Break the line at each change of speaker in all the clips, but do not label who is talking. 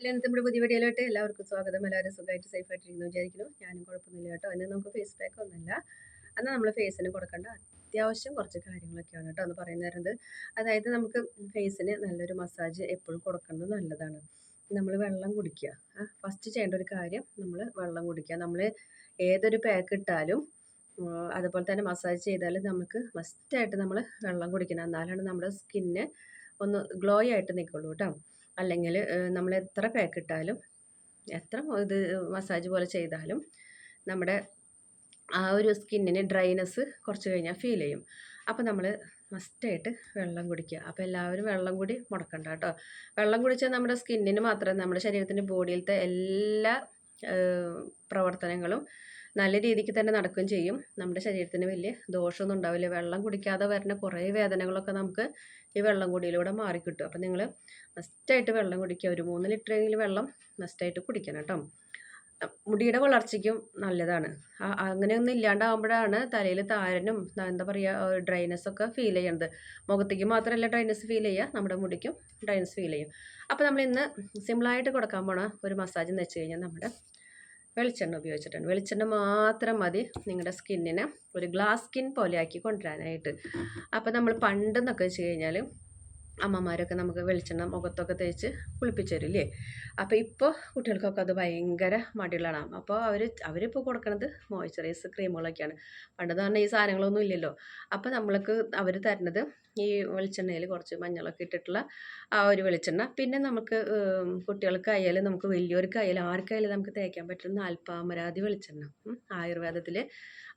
ഇന്നത്തെ നമ്മുടെ പുതിയ വീഡിയോയിലോട്ട് എല്ലാവർക്കും സ്വാഗതം. എല്ലാവരും സുഖമായിട്ട് സേഫ് ആയിട്ടിരിക്കുന്നു വിചാരിക്കുന്നു. ഞാനും കുഴപ്പമൊന്നുമില്ല കേട്ടോ. ഇന്ന് നമുക്ക് ഫേസ് പാക്ക് ഒന്നുമില്ല. എന്നാൽ നമ്മൾ ഫേസിന് കൊടുക്കേണ്ട അത്യാവശ്യം കുറച്ച് കാര്യങ്ങളൊക്കെയാണ് കേട്ടോ. എന്ന് പറയുന്നത് അതായത് നമുക്ക് ഫേസിന് നല്ലൊരു മസാജ് എപ്പോഴും കൊടുക്കുന്നത് നല്ലതാണ്. നമ്മൾ വെള്ളം കുടിക്കുക. ഫസ്റ്റ് ചെയ്യേണ്ട ഒരു കാര്യം നമ്മൾ വെള്ളം കുടിക്കുക. നമ്മൾ ഏതൊരു പാക്ക് ഇട്ടാലും അതുപോലെ തന്നെ മസാജ് ചെയ്താലും നമുക്ക് മസ്റ്റായിട്ട് നമ്മൾ വെള്ളം കുടിക്കണം. എന്നാലാണ് നമ്മുടെ സ്കിന്ന് ഒന്ന് ഗ്ലോ ആയിട്ട് നിൽക്കുള്ളൂ കേട്ടോ. അല്ലെങ്കിൽ നമ്മൾ എത്ര പാക്ക് ഇട്ടാലും എത്ര ഇത് മസാജ് പോലെ ചെയ്താലും നമ്മുടെ ആ ഒരു സ്കിന്നിന് ഡ്രൈനെസ് കുറച്ച് കഴിഞ്ഞാൽ ഫീൽ ചെയ്യും. അപ്പോൾ നമ്മൾ മസ്റ്റായിട്ട് വെള്ളം കുടിക്കുക. അപ്പോൾ എല്ലാവരും വെള്ളം കൂടി മുടക്കണ്ട കേട്ടോ വെള്ളം കുടിച്ചാൽ നമ്മുടെ സ്കിന്നിന് മാത്രമേ നമ്മുടെ ശരീരത്തിന്റെ ബോഡിയിലത്തെ എല്ലാ പ്രവർത്തനങ്ങളും നല്ല രീതിക്ക് തന്നെ നടക്കുകയും ചെയ്യും. നമ്മുടെ ശരീരത്തിന് വലിയ ദോഷമൊന്നും ഉണ്ടാവില്ല. വെള്ളം കുടിക്കാതെ വരുന്ന കുറേ വേദനകളൊക്കെ നമുക്ക് ഈ വെള്ളം കുടിയിലൂടെ മാറിക്കിട്ടും. അപ്പം നിങ്ങൾ മസ്റ്റായിട്ട് വെള്ളം കുടിക്കുക. ഒരു മൂന്ന് ലിറ്ററെങ്കിലും വെള്ളം മസ്റ്റായിട്ട് കുടിക്കണം കേട്ടോ. മുടിയുടെ വളർച്ചയ്ക്കും നല്ലതാണ്. അങ്ങനെയൊന്നും ഇല്ലാണ്ടാകുമ്പോഴാണ് തലയിൽ താരനും എന്താ പറയുക ഡ്രൈനസ് ഒക്കെ ഫീൽ ചെയ്യുന്നത് മുഖത്തേക്ക് മാത്രമല്ല ഡ്രൈനസ് ഫീൽ ചെയ്യുക. നമ്മുടെ മുടിക്കും ഡ്രൈനസ് ഫീൽ ചെയ്യും. അപ്പോൾ നമ്മൾ ഇന്ന് സിമ്പിളായിട്ട് കൊടുക്കാൻ പോണ ഒരു മസാജ് എന്ന് വെച്ച് കഴിഞ്ഞാൽ നമ്മുടെ വെളിച്ചെണ്ണ ഉപയോഗിച്ചിട്ടാണ് വെളിച്ചെണ്ണ മാത്രം മതി നിങ്ങളുടെ സ്കിന്നിനെ ഒരു ഗ്ലാസ് സ്കിൻ പോലെ ആക്കി കൊണ്ടുവരാനായിട്ട്. അപ്പോൾ നമ്മൾ പണ്ടെന്നൊക്കെ വെച്ച് കഴിഞ്ഞാൽ അമ്മമാരൊക്കെ നമുക്ക് വെളിച്ചെണ്ണ മുഖത്തൊക്കെ തേച്ച് കുളിപ്പിച്ചു തരില്ലേ അപ്പോൾ ഇപ്പോൾ കുട്ടികൾക്കൊക്കെ അത് ഭയങ്കര മടികളാണ് അപ്പോൾ അവർ അവരിപ്പോൾ കൊടുക്കുന്നത് മോയ്സ്ചറൈസ് ക്രീമുകളൊക്കെയാണ് പണ്ടെന്ന് പറഞ്ഞാൽ ഈ സാധനങ്ങളൊന്നും ഇല്ലല്ലോ. അപ്പോൾ നമ്മൾക്ക് അവർ തരുന്നത് ഈ വെളിച്ചെണ്ണയിൽ കുറച്ച് മഞ്ഞളൊക്കെ ഇട്ടിട്ടുള്ള ആ ഒരു വെളിച്ചെണ്ണ. പിന്നെ നമുക്ക് കുട്ടികൾക്കായാലും നമുക്ക് വലിയവർക്കായാലും ആർക്കായാലും നമുക്ക് തേക്കാൻ പറ്റുന്ന അൽപ്പാമരാതി വെളിച്ചെണ്ണ ആയുർവേദത്തിൽ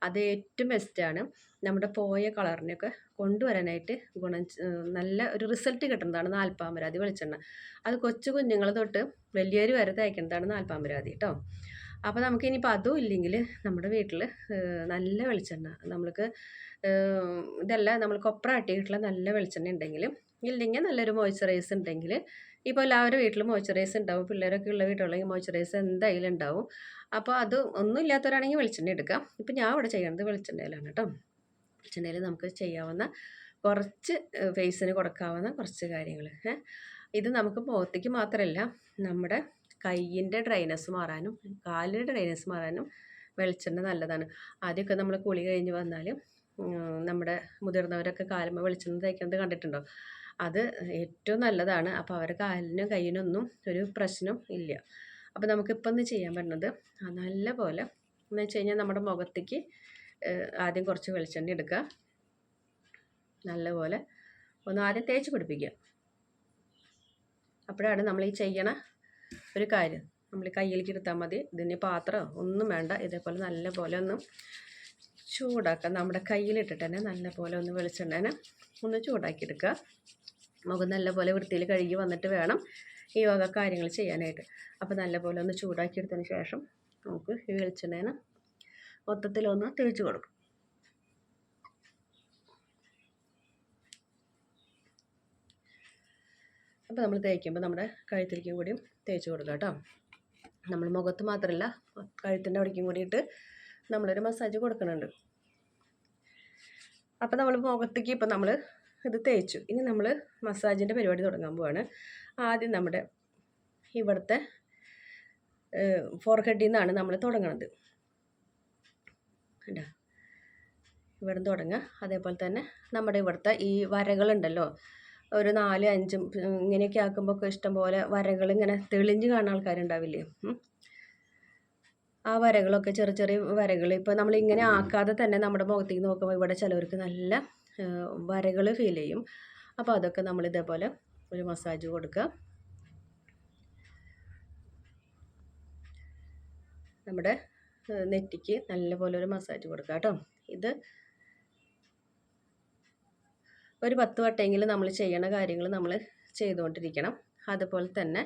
അത് ഏറ്റവും ബെസ്റ്റാണ് നമ്മുടെ പോയ കളറിനെയൊക്കെ കൊണ്ടുവരാനായിട്ട് ഗുണം നല്ല ഒരു റിസൾട്ട് കിട്ടുന്നതാണ് നാൽപ്പാമരാതി വെളിച്ചെണ്ണ. അത് കൊച്ചു കുഞ്ഞുങ്ങൾ തൊട്ട് വലിയവർ വരെ തേക്കുന്നതാണ് നാൽപ്പാമരാതി കേട്ടോ അപ്പോൾ നമുക്ക് അതും ഇല്ലെങ്കിൽ നമ്മുടെ വീട്ടിൽ നല്ല വെളിച്ചെണ്ണ. നമ്മൾക്ക് ഇതല്ല നമ്മൾ കൊപ്ര ആട്ടിയിട്ടുള്ള നല്ല വെളിച്ചെണ്ണ ഉണ്ടെങ്കിൽ ഇല്ലെങ്കിൽ നല്ലൊരു മോയ്സ്ചറൈസ് ഉണ്ടെങ്കിൽ ഇപ്പോൾ എല്ലാവരും വീട്ടിലും മോയ്സ്ചറൈസ് ഉണ്ടാവും പിള്ളേരൊക്കെ ഉള്ള വീട്ടിലുണ്ടെങ്കിൽ മോയ്സ്ചറൈസ് എന്തായാലും ഉണ്ടാവും. അപ്പോൾ അത് ഒന്നും ഇല്ലാത്തവരാണെങ്കിൽ വെളിച്ചെണ്ണ എടുക്കാം. ഇപ്പം ഞാൻ ഇവിടെ ചെയ്യുന്നത് വെളിച്ചെണ്ണയിലാണ് കേട്ടോ. വെളിച്ചെണ്ണയിൽ നമുക്ക് ചെയ്യാവുന്ന കുറച്ച് ഫേസിന് കൊടുക്കാവുന്ന കുറച്ച് കാര്യങ്ങൾ ഇത് നമുക്ക് മുഖത്തേക്ക് മാത്രമല്ല നമ്മുടെ കയ്യിന്റെ ഡ്രൈനസ് മാറാനും കാലിന്റെ ഡ്രൈനസ് മാറാനും വെളിച്ചെണ്ണ നല്ലതാണ്. ആദ്യമൊക്കെ നമ്മൾ കുളി കഴിഞ്ഞ് വന്നാൽ നമ്മുടെ മുതിർന്നവരൊക്കെ കാലുമ്പോൾ വെളിച്ചെണ്ണ തേക്കുന്നത് കണ്ടിട്ടുണ്ടോ? അത് ഏറ്റവും നല്ലതാണ്. അപ്പോൾ അവരുടെ കാലിനും കയ്യിനൊന്നും ഒരു പ്രശ്നം ഇല്ല. അപ്പോൾ നമുക്കിപ്പോൾ ഒന്ന് ചെയ്യാൻ പറ്റുന്നത് നല്ല പോലെ എന്ന് വെച്ച് കഴിഞ്ഞാൽ നമ്മുടെ മുഖത്തേക്ക് ആദ്യം കുറച്ച് വെളിച്ചെണ്ണ എടുക്കുക. നല്ലപോലെ ഒന്ന് ആദ്യം തേച്ച് പിടിപ്പിക്കുക. അപ്പോഴാണ് നമ്മൾ ഈ ചെയ്യണ ഒരു കാര്യം. നമ്മൾ കയ്യിലേക്ക് എടുത്താൽ മതി. ഇതിന് പാത്രം ഒന്നും വേണ്ട. ഇതേപോലെ നല്ല പോലെ ഒന്ന് ചൂടാക്കുക നമ്മുടെ കയ്യിലിട്ടിട്ട് തന്നെ നല്ല പോലെ ഒന്ന് വെളിച്ചെണ്ണേനെ ഒന്ന് ചൂടാക്കിയെടുക്കുക. മുഖം നല്ല പോലെ വൃത്തിയിൽ കഴുകി വന്നിട്ട് വേണം ഈ വക കാര്യങ്ങൾ ചെയ്യാനായിട്ട്. അപ്പോൾ നല്ല പോലെ ഒന്ന് ചൂടാക്കിയെടുത്തതിന് ശേഷം നമുക്ക് ഈ വെളിച്ചെണ്ണേനെ മൊത്തത്തിലൊന്ന് തേച്ച് കൊടുക്കും. അപ്പോൾ നമ്മൾ തേക്കുമ്പോൾ നമ്മുടെ കഴുത്തിലേക്കും കൂടിയും തേച്ച് കൊടുക്കുക കേട്ടോ. നമ്മൾ മുഖത്ത് മാത്രമല്ല കഴുത്തിന്റെ അവിടേക്കും കൂടിയിട്ട് നമ്മളൊരു മസാജ് കൊടുക്കുന്നുണ്ട്. അപ്പോൾ നമ്മൾ മുഖത്തേക്ക് ഇപ്പോൾ നമ്മൾ ഇത് തേച്ചു. ഇനി നമ്മൾ മസാജിന്റെ പരിപാടി തുടങ്ങാൻ പോവാണ്. ആദ്യം നമ്മുടെ ഇവിടുത്തെ ഫോർഹെഡിൽ നിന്നാണ് നമ്മൾ തുടങ്ങണത്. കണ്ടോ? ഇവിടെ നിന്ന് തുടങ്ങുക അതേപോലെ തന്നെ നമ്മുടെ ഇവിടുത്തെ ഈ വരകളുണ്ടല്ലോ. ഒരു നാല് അഞ്ചും ഇങ്ങനെയൊക്കെ ആക്കുമ്പോൾ ഇഷ്ടംപോലെ വരകൾ ഇങ്ങനെ തെളിഞ്ഞ് കാണുന്ന ആൾക്കാരുണ്ടാവില്ലേ? ആ വരകളൊക്കെ ചെറിയ ചെറിയ വരകൾ. ഇപ്പോൾ നമ്മൾ ഇങ്ങനെ ആക്കാതെ തന്നെ നമ്മുടെ മുഖത്തേക്ക് നോക്കുമ്പോൾ ഇവിടെ ചിലവർക്ക് നല്ല വരകൾ ഫീൽ ചെയ്യും. അപ്പോൾ അതൊക്കെ നമ്മൾ ഇതേപോലെ ഒരു മസാജ് കൊടുക്കുക. നമ്മുടെ നെറ്റിക്ക് നല്ലപോലെ ഒരു മസാജ് കൊടുക്കുക കേട്ടോ. ഇത് ഒരു പത്ത് വട്ടമെങ്കിലും നമ്മൾ ചെയ്യണ കാര്യങ്ങൾ നമ്മൾ ചെയ്തുകൊണ്ടിരിക്കണം. അതുപോലെ തന്നെ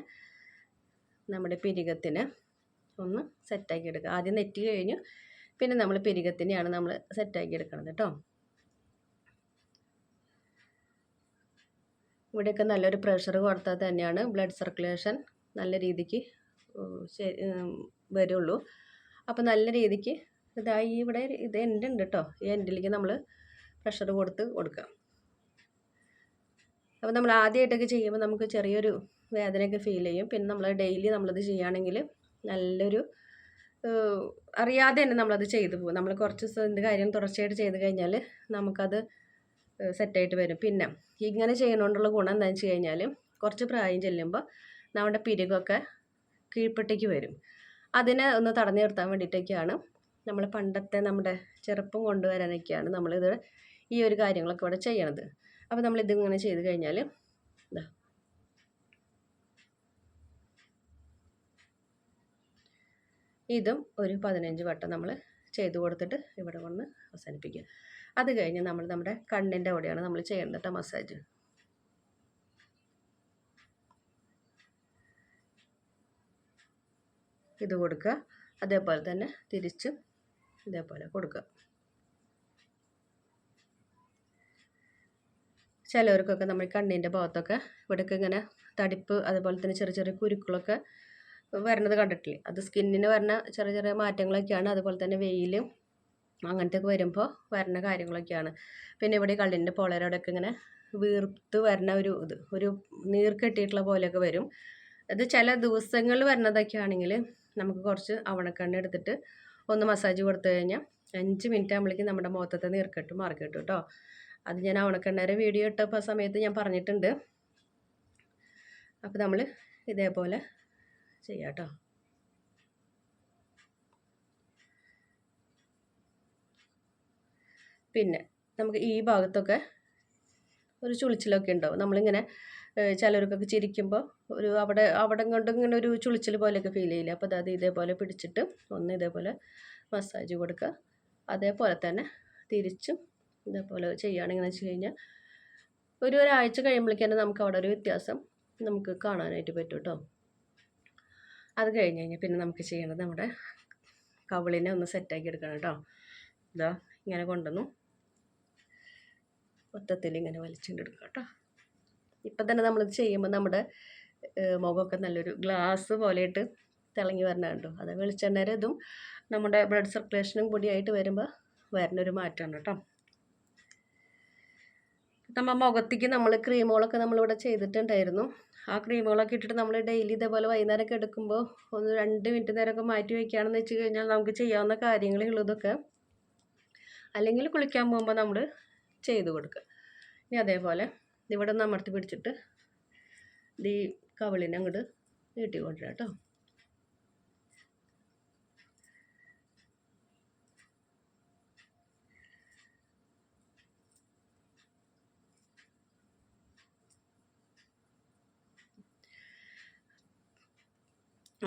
നമ്മുടെ പിരികത്തിന് ഒന്ന് സെറ്റാക്കി എടുക്കുക. ആദ്യം നെറ്റ് കഴിഞ്ഞു. പിന്നെ നമ്മൾ പെരുകത്തിനെയാണ് നമ്മൾ സെറ്റാക്കി എടുക്കുന്നത് കേട്ടോ. ഇവിടെയൊക്കെ നല്ലൊരു പ്രഷർ കൊടുത്താൽ തന്നെയാണ് ബ്ലഡ് സർക്കുലേഷൻ നല്ല രീതിക്ക് വരുള്ളൂ. അപ്പോൾ നല്ല രീതിക്ക് ഇതായി ഇവിടെ ഇത് എന്റെ ഉണ്ട് കേട്ടോ. ഈ എൻഡിലേക്ക് നമ്മൾ പ്രഷർ കൊടുത്ത് കൊടുക്കാം അപ്പോൾ നമ്മൾ ആദ്യമായിട്ടൊക്കെ ചെയ്യുമ്പോൾ നമുക്ക് ചെറിയൊരു വേദനയൊക്കെ ഫീൽ ചെയ്യും. പിന്നെ നമ്മൾ ഡെയിലി നമ്മളത് ചെയ്യുകയാണെങ്കിൽ നല്ലൊരു അറിയാതെ തന്നെ നമ്മളത് ചെയ്തു പോകും. നമ്മൾ കുറച്ച് ദിവസത്തിന്റെ കാര്യം തുടർച്ചയായിട്ട് ചെയ്ത് കഴിഞ്ഞാൽ നമുക്കത് സെറ്റായിട്ട് വരും. പിന്നെ ഇങ്ങനെ ചെയ്യണോണ്ടുള്ള ഗുണം എന്താണെന്ന് വെച്ച് കഴിഞ്ഞാൽ കുറച്ച് പ്രായം ചെല്ലുമ്പോൾ നമ്മുടെ പിരികൊക്കെ കീഴ്പ്പെട്ടേക്ക് വരും. അതിനെ ഒന്ന് തടഞ്ഞു നിർത്താൻ വേണ്ടിയിട്ടൊക്കെയാണ് നമ്മൾ പണ്ടത്തെ നമ്മുടെ ചെറുപ്പം കൊണ്ടുവരാനൊക്കെയാണ് നമ്മളിത് ഈ ഒരു കാര്യങ്ങളൊക്കെ ഇവിടെ ചെയ്യണത്. അപ്പോൾ നമ്മളിതിങ്ങനെ ചെയ്ത് കഴിഞ്ഞാൽ ഇതാ ഇതും ഒരു പതിനഞ്ച് വട്ടം നമ്മൾ ചെയ്ത് കൊടുത്തിട്ട് ഇവിടെ വന്ന് അവസാനിപ്പിക്കുക. അത് കഴിഞ്ഞ് നമ്മൾ നമ്മുടെ കണ്ണിന്റെ അവിടെയാണ് നമ്മൾ ചെയ്യേണ്ടത് മസാജ് ഇത് കൊടുക്കുക. അതേപോലെ തന്നെ തിരിച്ചും ഇതേപോലെ കൊടുക്കുക. ചിലവർക്കൊക്കെ നമ്മൾ കണ്ണിന്റെ ഭാഗത്തൊക്കെ ഇവിടെയൊക്കെ ഇങ്ങനെ തടിപ്പ് അതുപോലെ തന്നെ ചെറിയ ചെറിയ കുരുക്കളൊക്കെ വരണത് കണ്ടിട്ടില്ലേ? അത് സ്കിന്നിന് വരുന്ന ചെറിയ ചെറിയ മാറ്റങ്ങളൊക്കെയാണ്. അതുപോലെ തന്നെ വെയിൽ അങ്ങനത്തെ ഒക്കെ വരുമ്പോൾ വരുന്ന കാര്യങ്ങളൊക്കെയാണ്. പിന്നെ ഇവിടെ കള്ളിന്റെ പൊളരോടൊക്കെ ഇങ്ങനെ വീർത്ത് വരുന്ന ഒരു ഇത് ഒരു നീർ കെട്ടിയിട്ടുള്ള പോലെയൊക്കെ വരും. അത് ചില ദിവസങ്ങളിൽ വരുന്നതൊക്കെ ആണെങ്കിൽ നമുക്ക് കുറച്ച് അവണക്കണ്ണ എടുത്തിട്ട് ഒന്ന് മസാജ് കൊടുത്തു കഴിഞ്ഞാൽ അഞ്ച് മിനിറ്റ് ആകുമ്പോഴേക്കും നമ്മുടെ മുഖത്തത്തെ നീർക്കെട്ട് മാറി കിട്ടും കേട്ടോ. അത് ഞാൻ അവണക്കണ്ണേരെ വീഡിയോ ഇട്ടപ്പോൾ ആ സമയത്ത് ഞാൻ പറഞ്ഞിട്ടുണ്ട്. അപ്പോൾ നമ്മൾ ഇതേപോലെ ചെയ്യാം കേട്ടോ പിന്നെ നമുക്ക് ഈ ഭാഗത്തൊക്കെ ഒരു ചുളിച്ചിലൊക്കെ ഉണ്ടാവും. നമ്മളിങ്ങനെ ചിലർക്കൊക്കെ ചിരിക്കുമ്പോൾ ഒരു അവിടെ അവിടെ കൊണ്ട് ഇങ്ങനെ ഒരു ചുളിച്ചിൽ പോലെയൊക്കെ ഫീൽ ചെയ്യില്ല? അപ്പോൾ അത് ഇതേപോലെ പിടിച്ചിട്ട് ഒന്ന് ഇതേപോലെ മസാജ് കൊടുക്കുക. അതേപോലെ തന്നെ തിരിച്ചും ഇതേപോലെ ചെയ്യുകയാണെങ്കിൽ വെച്ച് കഴിഞ്ഞാൽ ഒരു ഒരാഴ്ച കഴിയുമ്പോഴേക്കും തന്നെ നമുക്ക് അവിടെ ഒരു വ്യത്യാസം നമുക്ക് കാണാനായിട്ട് പറ്റും കേട്ടോ. അത് കഴിഞ്ഞ് കഴിഞ്ഞാൽ പിന്നെ നമുക്ക് ചെയ്യേണ്ടത് നമ്മുടെ കവിളിനെ ഒന്ന് സെറ്റാക്കി എടുക്കണം കേട്ടോ. ഇതാ ഇങ്ങനെ കൊണ്ടുവന്നു. മൊത്തത്തിൽ ഇങ്ങനെ വലിച്ചുകൊണ്ടെടുക്കുക കേട്ടോ. ഇപ്പം തന്നെ നമ്മളിത് ചെയ്യുമ്പോൾ നമ്മുടെ മുഖമൊക്കെ നല്ലൊരു ഗ്ലാസ് പോലെയിട്ട് തിളങ്ങി വരണ കണ്ടോ അത് വെളിച്ചെണ്ണേരെ ഇതും നമ്മുടെ ബ്ലഡ് സർക്കുലേഷനും കൂടിയായിട്ട് വരുമ്പോൾ വരുന്നൊരു മാറ്റമാണ് കേട്ടോ. നമ്മൾ മുഖത്തേക്ക് നമ്മൾ ക്രീമുകളൊക്കെ നമ്മളിവിടെ ചെയ്തിട്ടുണ്ടായിരുന്നു. ആ ക്രീമുകളൊക്കെ ഇട്ടിട്ട് നമ്മൾ ഡെയിലി ഇതേപോലെ വൈകുന്നേരമൊക്കെ എടുക്കുമ്പോൾ ഒന്ന് രണ്ട് മിനിറ്റ് നേരമൊക്കെ മാറ്റി വയ്ക്കുകയാണെന്ന് വെച്ച് കഴിഞ്ഞാൽ നമുക്ക് ചെയ്യാവുന്ന കാര്യങ്ങളേ ഉള്ളൂ ഇതൊക്കെ. അല്ലെങ്കിൽ കുളിക്കാൻ പോകുമ്പോൾ നമ്മൾ ചെയ്ത് കൊടുക്കുക. ഇനി അതേപോലെ ഇവിടെ ഒന്ന് അമർത്തി പിടിച്ചിട്ട് ഈ കവിളിനെ അങ്ങോട്ട് നീട്ടി കേട്ടോ.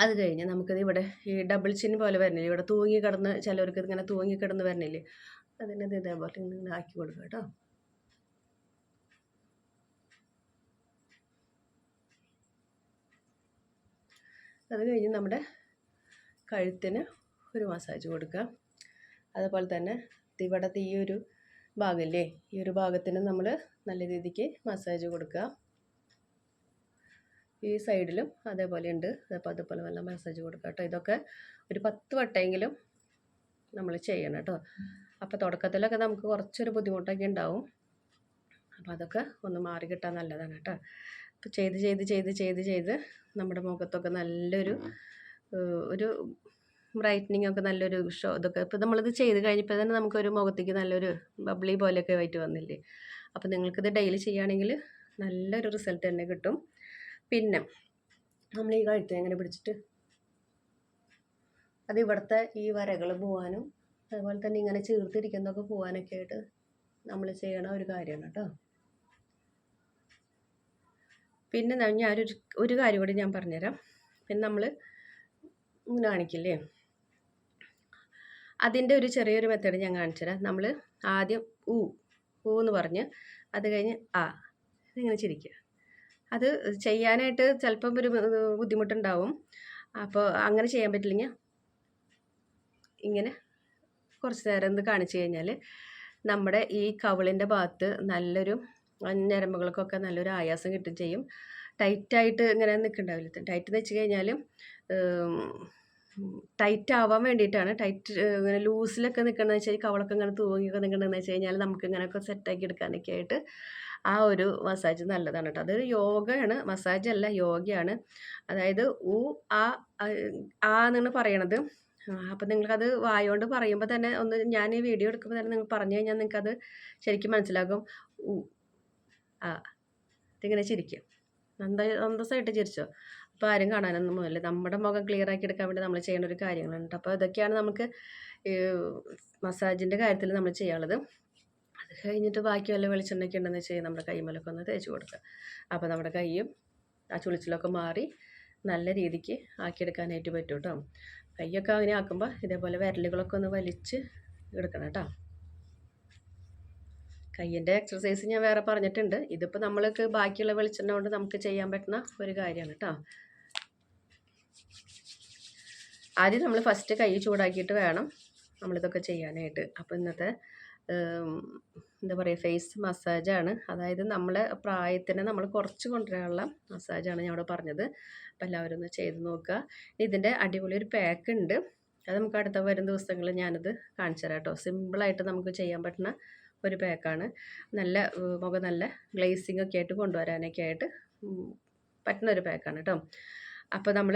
അത് കഴിഞ്ഞ് നമുക്കിത് ഇവിടെ ഈ ഡബിൾ ചിൻ പോലെ വരണില്ലേ? ഇവിടെ തൂങ്ങി കിടന്ന് ചിലവർക്ക് ഇങ്ങനെ തൂങ്ങി കിടന്ന് വരണില്ലേ? അതിനത് ഇതേപോലെ ഇങ്ങനെ ആക്കി കൊടുക്കുക കേട്ടോ. അത് കഴിഞ്ഞ് നമ്മുടെ കഴുത്തിന് ഒരു മസാജ് കൊടുക്കുക. അതുപോലെ തന്നെ ഇവിടത്തെ ഈ ഒരു ഭാഗമില്ലേ ഈ ഒരു ഭാഗത്തിന് നമ്മൾ നല്ല രീതിക്ക് മസാജ് കൊടുക്കുക. ഈ സൈഡിലും അതേപോലെ ഉണ്ട് അപ്പോൾ അതുപോലെ നല്ല മസാജ് കൊടുക്കുക കേട്ടോ. ഇതൊക്കെ ഒരു പത്ത് വട്ടമെങ്കിലും നമ്മൾ ചെയ്യണം കേട്ടോ. അപ്പോൾ തുടക്കത്തിലൊക്കെ നമുക്ക് കുറച്ചൊരു ബുദ്ധിമുട്ടൊക്കെ ഉണ്ടാവും. അപ്പോൾ അതൊക്കെ ഒന്ന് മാറി കിട്ടാൻ നല്ലതാണ് കേട്ടോ. അപ്പോൾ ചെയ്ത് ചെയ്ത് ചെയ്ത് ചെയ്ത് ചെയ്ത് നമ്മുടെ മുഖത്തൊക്കെ നല്ലൊരു ഒരു ബ്രൈറ്റനിങ് ഒക്കെ നല്ലൊരു ഷോ ഇതൊക്കെ. ഇപ്പോൾ നമ്മളിത് ചെയ്ത് കഴിഞ്ഞപ്പോൾ തന്നെ നമുക്കൊരു മുഖത്തേക്ക് നല്ലൊരു ബബ്ലി പോലെയൊക്കെ ആയിട്ട് വന്നില്ലേ. അപ്പോൾ നിങ്ങൾക്കിത് ഡെയിലി ചെയ്യുകയാണെങ്കിൽ നല്ലൊരു റിസൾട്ട് തന്നെ കിട്ടും. പിന്നെ നമ്മൾ ഈ കഴുത്ത് എങ്ങനെ പിടിച്ചിട്ട്? അത് ഇവിടുത്തെ ഈ വരകൾ പോവാനും അതുപോലെ തന്നെ ഇങ്ങനെ ചീർത്തിരിക്കുന്നതൊക്കെ പോവാനൊക്കെ ആയിട്ട് നമ്മൾ ചെയ്യണ ഒരു കാര്യമാണ് കേട്ടോ. പിന്നെ ഞാനൊരു ഒരു കാര്യം കൂടി ഞാൻ പറഞ്ഞുതരാം. പിന്നെ നമ്മൾ കാണിക്കില്ലേ? അതിന്റെ ഒരു ചെറിയൊരു മെത്തേഡ് ഞാൻ കാണിച്ചു തരാം നമ്മൾ ആദ്യം ഊ ഊ എന്ന് പറഞ്ഞ് അത് കഴിഞ്ഞ് ആ ഇങ്ങനെ ചിരിക്കുക. അത് ചെയ്യാനായിട്ട് ചിലപ്പം ഒരു ബുദ്ധിമുട്ടുണ്ടാവും. അപ്പോൾ അങ്ങനെ ചെയ്യാൻ പറ്റില്ലെങ്കിൽ ഇങ്ങനെ കുറച്ച് നേരം ഇത് കാണിച്ചു കഴിഞ്ഞാൽ നമ്മുടെ ഈ കവിളിന്റെ ഭാഗത്ത് നല്ലൊരു ഞരമ്പുകൾക്കൊക്കെ നല്ലൊരു ആയാസം കിട്ടും ചെയ്യും. ടൈറ്റായിട്ട് ഇങ്ങനെ നിൽക്കണ്ടാവില്ല ടൈറ്റ് എന്ന് വെച്ച് കഴിഞ്ഞാൽ ടൈറ്റ് ആവാൻ വേണ്ടിയിട്ടാണ്. ടൈറ്റ് ഇങ്ങനെ ലൂസിലൊക്കെ നിൽക്കണമെന്ന് വെച്ചാൽ കവളൊക്കെ ഇങ്ങനെ തൂങ്ങിയൊക്കെ നിൽക്കണമെന്ന് വെച്ച് കഴിഞ്ഞാൽ നമുക്ക് ഇങ്ങനെയൊക്കെ സെറ്റാക്കി എടുക്കാനൊക്കെ ആയിട്ട് ആ ഒരു മസാജ് നല്ലതാണ് കേട്ടോ. അതൊരു യോഗയാണ് മസാജ് അല്ല യോഗയാണ്. അതായത് ഉ ആ ആ എന്നാണ് പറയണത്. അപ്പം നിങ്ങൾക്കത് വായോണ്ട് പറയുമ്പോൾ തന്നെ ഒന്ന് ഞാൻ ഈ വീഡിയോ എടുക്കുമ്പോൾ തന്നെ നിങ്ങൾ പറഞ്ഞു കഴിഞ്ഞാൽ നിങ്ങൾക്കത് ശരിക്കും മനസ്സിലാകും. ഉ ആ ഇതിങ്ങനെ ചിരിക്കും. നന്ദ അന്തസ്സായിട്ട് ചിരിച്ചോ? അപ്പോൾ ആരും കാണാനൊന്നും പോകില്ല നമ്മുടെ മുഖം ക്ലിയർ ആക്കി എടുക്കാൻ വേണ്ടി നമ്മൾ ചെയ്യേണ്ട ഒരു കാര്യങ്ങളുണ്ട് അപ്പോൾ ഇതൊക്കെയാണ് നമുക്ക് മസാജിന്റെ കാര്യത്തിൽ നമ്മൾ ചെയ്യാനുള്ളത്. അത് കഴിഞ്ഞിട്ട് ബാക്കി വല്ല വെളിച്ചെണ്ണയ്ക്ക് ഉണ്ടെന്ന് വെച്ചാൽ നമ്മുടെ കൈമലൊക്കെ ഒന്ന് തേച്ച് കൊടുക്കുക. അപ്പോൾ നമ്മുടെ കൈയും ആ ചുളിച്ചിലൊക്കെ മാറി നല്ല രീതിക്ക് ആക്കിയെടുക്കാനായിട്ട് പറ്റും കേട്ടോ. കൈയൊക്കെ അങ്ങനെ ആക്കുമ്പോൾ ഇതേപോലെ വിരലുകളൊക്കെ ഒന്ന് വലിച്ച് എടുക്കണം കേട്ടോ. കയ്യിന്റെ എക്സസൈസ് ഞാൻ വേറെ പറഞ്ഞിട്ടുണ്ട്. ഇതിപ്പോൾ നമ്മൾക്ക് ബാക്കിയുള്ള വെളിച്ചെണ്ണ കൊണ്ട് നമുക്ക് ചെയ്യാൻ പറ്റുന്ന ഒരു കാര്യമാണ് കേട്ടോ. ആദ്യം നമ്മൾ ഫസ്റ്റ് കൈ ചൂടാക്കിയിട്ട് വേണം നമ്മളിതൊക്കെ ചെയ്യാനായിട്ട്. അപ്പോൾ ഇന്നത്തെ എന്താ പറയുക ഫേസ് മസാജാണ് അതായത് നമ്മളെ പ്രായത്തിന് നമ്മൾ കുറച്ച് കൊണ്ടുവരാനുള്ള മസാജാണ് ഞാൻ അവിടെ പറഞ്ഞത്. അപ്പോൾ എല്ലാവരും ഒന്ന് ചെയ്ത് നോക്കുക. ഇതിന്റെ അടിപൊളി ഒരു പാക്ക് ഉണ്ട്. അത് നമുക്ക് അടുത്ത വരും ദിവസങ്ങളിൽ ഞാനത് കാണിച്ചു തരാം കേട്ടോ. സിമ്പിളായിട്ട് നമുക്ക് ചെയ്യാൻ പറ്റുന്ന ഒരു പാക്കാണ് നല്ല മുഖം നല്ല ഗ്ലേസിങ് ഒക്കെ ആയിട്ട് കൊണ്ടുവരാനൊക്കെ ആയിട്ട് പറ്റുന്ന ഒരു പാക്കാണ് കേട്ടോ. അപ്പോൾ നമ്മൾ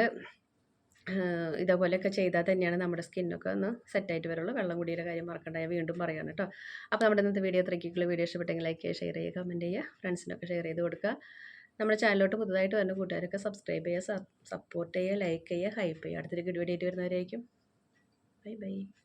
ഇതേപോലെയൊക്കെ ചെയ്താൽ തന്നെയാണ് നമ്മുടെ സ്കിന്നൊക്കെ ഒന്ന് സെറ്റായിട്ട് വരുള്ളൂ വെള്ളം കുടിയുടെ കാര്യം മറക്കണ്ട. ഞാൻ വീണ്ടും പറയാം കേട്ടോ. അപ്പോൾ നമ്മുടെ ഇന്നത്തെ വീഡിയോ ഇത്രയ്ക്കുള്ള വീഡിയോ ഇഷ്ടപ്പെട്ടെങ്കിൽ ലൈക്ക് ചെയ്യുക ഷെയർ ചെയ്യുക കമന്റ് ചെയ്യുക ഫ്രണ്ട്സിനൊക്കെ ഷെയർ ചെയ്ത് കൊടുക്കുക. നമ്മുടെ ചാനലിലോട്ട് പുതുതായിട്ട് വരുന്ന കൂട്ടുകാരൊക്കെ സബ്സ്ക്രൈബ് ചെയ്യുക സപ്പോർട്ട് ചെയ്യുക ലൈക്ക് ചെയ്യുക ഹൈപ്പ് ചെയ്യുക. അടുത്തൊരു ഗുഡ് വീഡിയോ ആയിട്ട് വരുന്നവരായിരിക്കും. Bye bye